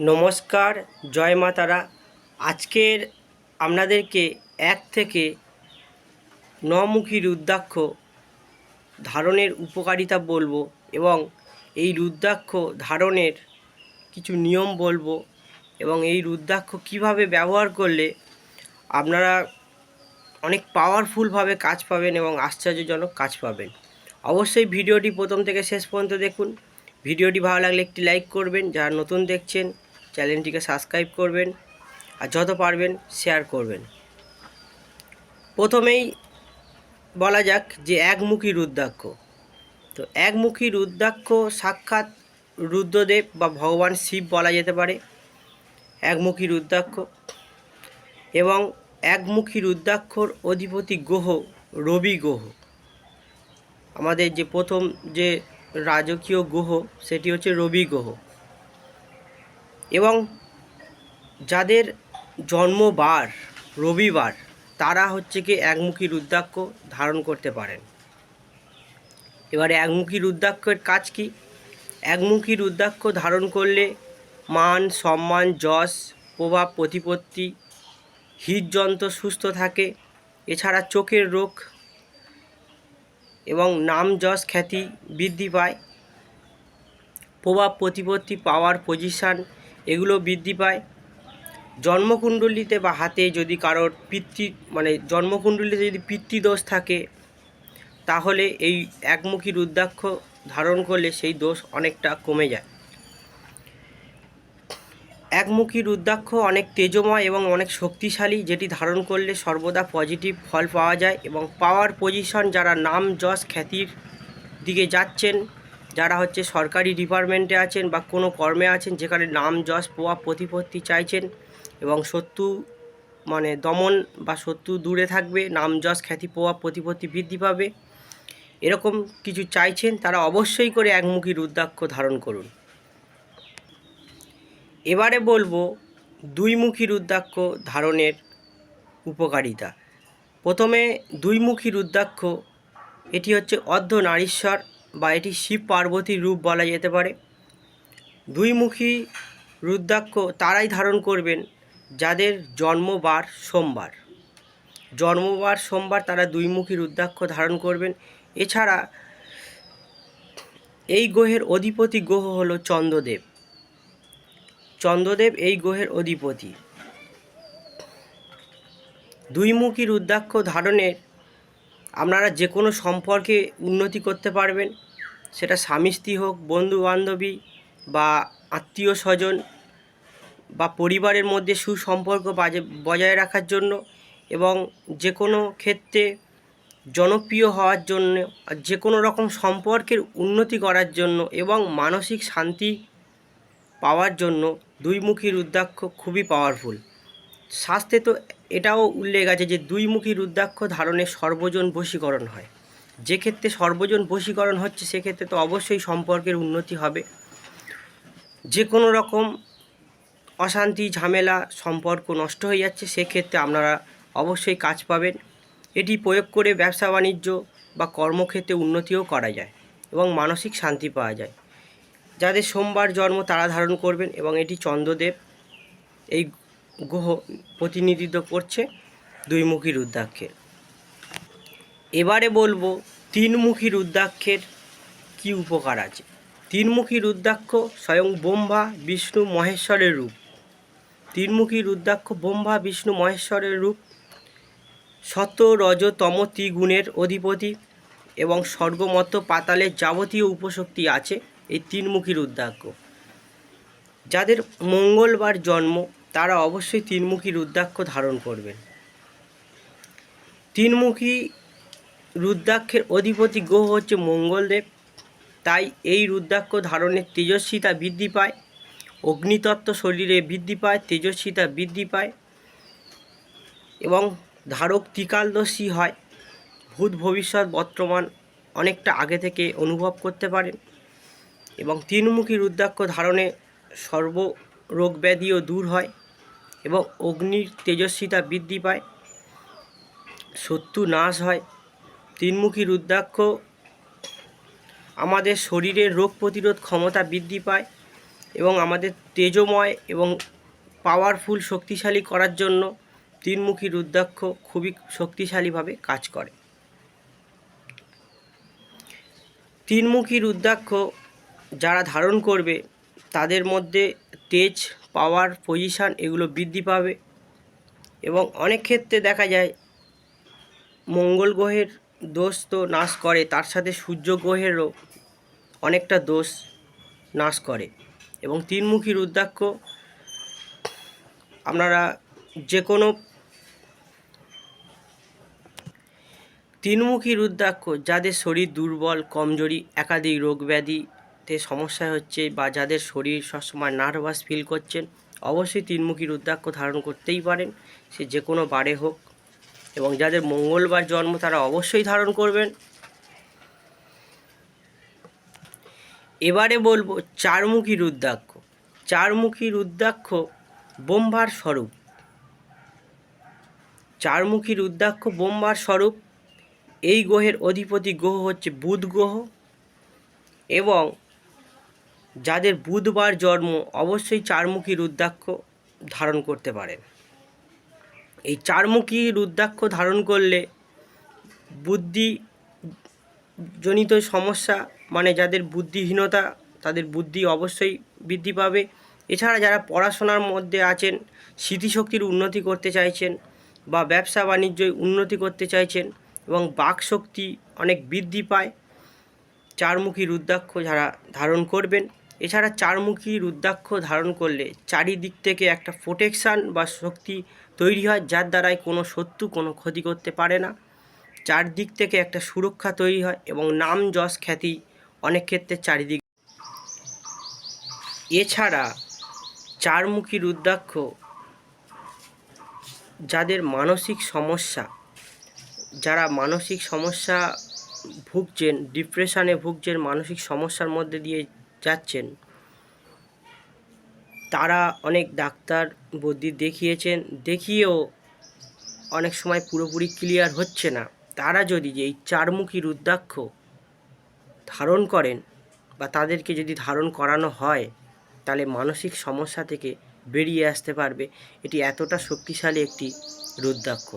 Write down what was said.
নমস্কার, জয় মা তারা। আজকের আপনাদেরকে এক থেকে নমুখী রুদ্রাক্ষ ধারণের উপকারিতা বলব এবং এই রুদ্রাক্ষ ধারণের কিছু নিয়ম বলব এবং এই রুদ্রাক্ষ কীভাবে ব্যবহার করলে আপনারা অনেক পাওয়ারফুলভাবে কাজ পাবেন এবং আশ্চর্যজনক কাজ পাবেন। অবশ্যই ভিডিওটি প্রথম থেকে শেষ পর্যন্ত দেখুন। ভিডিওটি ভালো লাগলে একটি লাইক করবেন। যারা নতুন দেখছেন চ্যানেলটিকে সাবস্ক্রাইব করবেন আর যত পারবেন শেয়ার করবেন। প্রথমেই বলা যাক যে একমুখী রুদ্রাক্ষ। তো একমুখী রুদ্রাক্ষ সাক্ষাৎ রুদ্রদেব বা ভগবান শিব বলা যেতে পারে। একমুখী রুদ্রাক্ষ এবং একমুখী রুদ্রাক্ষর অধিপতি গ্রহ রবি গ্রহ। আমাদের যে প্রথম যে রাজকীয় গ্রহ সেটি হচ্ছে রবি গ্রহ। এবং যাদের জন্মবার, রবিবার, তারা হচ্ছে কি একমুখী রুদ্রাক্ষ ধারণ করতে পারেন। এবারে একমুখী রুদ্রাক্ষের কাজ কি? একমুখী রুদ্রাক্ষ ধারণ করলে মান, সম্মান, যশ, প্রভাব, প্রতিপত্তি, হৃদযন্ত্র সুস্থ থাকে। এছাড়া চোখের রোগ এবং নাম যশ খ্যাতি বৃদ্ধি পায়। প্রভাব, প্রতিপত্তি পাওয়ার পজিশান এগুলো বৃদ্ধি পায়। জন্মকুণ্ডলিতে বা হাতে যদি কারোর পিতৃ মানে জন্মকুণ্ডলিতে যদি পিতৃদোষ থাকে, তাহলে এই একমুখী রুদ্রাক্ষ ধারণ করলে সেই দোষ অনেকটা কমে যায়। একমুখী রুদ্রাক্ষ অনেক তেজময় এবং অনেক শক্তিশালী, যেটি ধারণ করলে সর্বদা পজিটিভ ফল পাওয়া যায় এবং পাওয়ার পজিশন যারা নাম, যশ, খ্যাতির দিকে যাচ্ছেন যারা হচ্ছে সরকারি ডিপার্টমেন্টে আছেন বা কোনো কর্মে আছেন, যেখানে নাম, যশ, প্রভাব, প্রতিপত্তি চাইছেন এবং শত্রু মানে দমন বা শত্রু দূরে থাকবে, নাম, যশ, খ্যাতি, প্রভাব, প্রতিপত্তি বৃদ্ধি পাবে, এরকম কিছু চাইছেন, তারা অবশ্যই করে একমুখী রুদ্রাক্ষ ধারণ করুন। এবারে বলব, দুইমুখী রুদ্রাক্ষ ধারণের উপকারিতা। প্রথমে দুইমুখী রুদ্রাক্ষ, এটি হচ্ছে অর্ধ নারীশ্বর বা এটি শিব পার্বতীর রূপ বলা যেতে পারে। দুইমুখী রুদ্রাক্ষ তারাই ধারণ করবেন, যাদের জন্মবার সোমবার। জন্মবার সোমবার তারা দুইমুখী রুদ্রাক্ষ ধারণ করবেন। এছাড়া এই গ্রহের অধিপতি গ্রহ হলো চন্দ্রদেব। চন্দ্রদেব এই গ্রহের অধিপতি। দুইমুখী রুদ্রাক্ষ ধারণের আপনারা যে কোনো সম্পর্কে উন্নতি করতে পারবেন। সেটা স্বামী, স্ত্রী হোক, বন্ধু, বান্ধবী বা আত্মীয় স্বজন বা পরিবারের মধ্যে সুসম্পর্ক বাজে, বজায় রাখার জন্য এবং যে কোনো ক্ষেত্রে জনপ্রিয় হওয়ার জন্য, যে কোনো রকম সম্পর্কের উন্নতি করার জন্য এবং মানসিক শান্তি পাওয়ার জন্য দুইমুখী রুদ্রাক্ষ খুবই পাওয়ারফুল শাস্ত্রে তো এটাও উল্লেখ আছে যে দুইমুখী রুদ্রাক্ষ ধারণে সর্বজন বশীকরণ হয়। যে ক্ষেত্রে সর্বজন বশীকরণ হচ্ছে, সেক্ষেত্রে তো অবশ্যই সম্পর্কের উন্নতি হবে। যে কোনো রকম অশান্তি, ঝামেলা, সম্পর্ক নষ্ট হয়ে যাচ্ছে, সেক্ষেত্রে আপনারা অবশ্যই কাজ পাবেন। এটি প্রয়োগ করে ব্যবসা বাণিজ্য বা কর্মক্ষেত্রে উন্নতিও করা যায় এবং মানসিক শান্তি পাওয়া যায়। যাদের সোমবার জন্ম তারা ধারণ করবেন এবং এটি চন্দ্রদেব, এই গ্রহ প্রতিনিধিত্ব করছে দুইমুখী রুদ্রাক্ষের। এবারে বলব তিনমুখী রুদ্রাক্ষের কি উপকার আছে? তিনমুখী রুদ্রাক্ষ স্বয়ং ব্রহ্মা, বিষ্ণু, মহেশ্বরের রূপ। তিনমুখী রুদ্রাক্ষ ব্রহ্মা, বিষ্ণু, মহেশ্বরের রূপ। শত রজ তম ত্রিগুণের অধিপতি এবং স্বর্গমত পাতালের যাবতীয় উপশক্তি আছে এই তিনমুখী রুদ্রাক্ষ। যাদের মঙ্গলবার জন্ম তারা অবশ্যই তিনমুখী রুদ্রাক্ষ ধারণ করবেন। তিনমুখী রুদ্রাক্ষের অধিপতি গ্রহ হচ্ছে মঙ্গলদেব। তাই এই রুদ্রাক্ষ ধারণের তেজস্বিতা বৃদ্ধি পায়, অগ্নিতত্ত্ব শরীরে বৃদ্ধি পায়, তেজস্বিতা বৃদ্ধি পায় এবং ধারক ত্রিকালদর্শী হয়। ভূত ভবিষ্যৎ বর্তমান অনেকটা আগে থেকে অনুভব করতে পারেন এবং তিনমুখী রুদ্রাক্ষ ধারণে সর্ব রোগ ব্যাধিও দূর হয়। এবং অগ্নির তেজস্বিতা বৃদ্ধি পায়, শত্রু নাশ হয়, তিনমুখী রুদ্রাক্ষ আমাদের শরীরের রোগ প্রতিরোধ ক্ষমতা বৃদ্ধি পায় এবং আমাদের তেজময় এবং পাওয়ারফুল শক্তিশালী করার জন্য তিনমুখী রুদ্রাক্ষ খুবই শক্তিশালীভাবে কাজ করে। তিনমুখী রুদ্রাক্ষ যারা ধারণ করবে, তাদের মধ্যে তেজ পাওয়ার পজিশান এগুলো বৃদ্ধি পাবে। এবং অনেক ক্ষেত্রে দেখা যায়, মঙ্গল গ্রহের দোষ তো নাশ করে, তার সাথে সূর্য গ্রহেরও অনেকটা দোষ নাশ করে। এবং তিনমুখী রুদ্রাক্ষ, আপনারা যে কোনো তিনমুখী রুদ্রাক্ষ, যাদের শরীর দুর্বল, কমজোরি, একাধিক রোগ ব্যাধিতে সমস্যা হচ্ছে বা যাদের শরীর সবসময় নার্ভাস ফিল করছেন, অবশ্যই তিনমুখী রুদ্রাক্ষ ধারণ করতেই পারেন। সে যে কোনো বারে হোক। এবং যাদের মঙ্গলবার জন্ম, তারা অবশ্যই ধারণ করবেন। এবারে বলব চারমুখী রুদ্রাক্ষ। চারমুখী রুদ্রাক্ষ বোম্বার স্বরূপ। চারমুখী রুদ্রাক্ষ বোম্বার স্বরূপ। এই গ্রহের অধিপতি গ্রহ হচ্ছে বুধ গ্রহ। এবং যাদের বুধবার জন্ম অবশ্যই চারমুখী রুদ্রাক্ষ ধারণ করতে পারেন এই চারমুখী রুদ্রাক্ষ ধারণ করলে বুদ্ধি জনিত সমস্যা মানে যাদের বুদ্ধিহীনতা, তাদের বুদ্ধি অবশ্যই বৃদ্ধি পাবে। এছাড়া যারা পড়াশোনার মধ্যে আছেন, স্মৃতিশক্তির উন্নতি করতে চাইছেন বা ব্যবসা বাণিজ্যে উন্নতি করতে চাইছেন এবং বাকশক্তি অনেক বৃদ্ধি পায়, চারমুখী রুদ্রাক্ষ যারা ধারণ করবেন। এছাড়া চারমুখী রুদ্রাক্ষ ধারণ করলে চারিদিক থেকে একটা প্রোটেকশান বা শক্তি তৈরি হয়, যার দ্বারাই কোনো শত্রু কোনো ক্ষতি করতে পারে না। চারদিক থেকে একটা সুরক্ষা তৈরি হয় এবং নাম যশ খ্যাতি অনেক ক্ষেত্রে চারিদিক। এছাড়া চারমুখী রুদ্রাক্ষ যাদের মানসিক সমস্যা, যারা মানসিক সমস্যা ভুগছেন ডিপ্রেশনে ভুগছেন, মানসিক সমস্যার মধ্যে দিয়ে যাচ্ছেন। তারা অনেক ডাক্তার বদ্যি দেখিয়েছেন, দেখিয়েও অনেক সময় পুরোপুরি ক্লিয়ার হচ্ছে না। তারা যদি এই চারমুখী রুদ্রাক্ষ ধারণ করেন বা তাদেরকে যদি ধারণ করানো হয়, তাহলে মানসিক সমস্যা থেকে বেরিয়ে আসতে পারবে। এটি এতটা শক্তিশালী একটি রুদ্রাক্ষ।